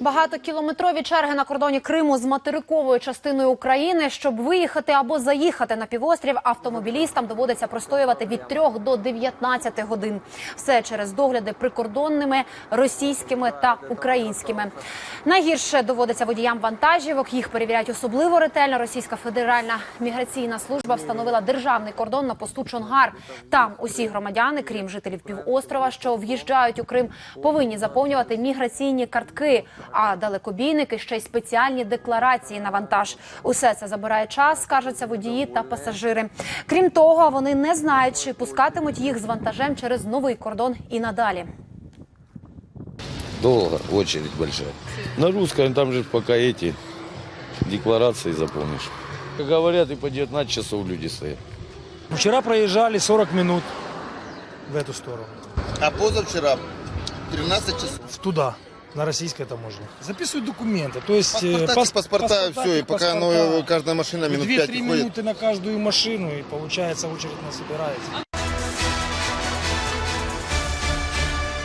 Багатокілометрові черги на кордоні Криму з материковою частиною України. Щоб виїхати або заїхати на півострів, автомобілістам доводиться простоювати від 3 до 19 годин. Все через догляди прикордонними, російськими та українськими. Найгірше доводиться водіям вантажівок. Їх перевіряють особливо ретельно. Російська федеральна міграційна служба встановила державний кордон на посту Чонгар. Там усі громадяни, крім жителів півострова, що в'їжджають у Крим, повинні заповнювати міграційні картки. А далекобійники ще й спеціальні декларації на вантаж. Усе це забирає час, скаржаться водії та пасажири. Крім того, вони не знають, чи пускатимуть їх з вантажем через новий кордон і надалі. Долго, очередь большая. На русском там же пока эти декларации заполнишь. Как говорят, и по 19 часов люди стоят. Вчера проезжали 40 минут в эту сторону. А позавчера 13 часов. В туда, на российской таможне. Записывают документы. То есть э, Паспорта, пас- паспорта, все, и пока паспорта. ну, каждая машина минут 5 2-3 ходит. минуты на каждую машину, и получается очередь не собирается.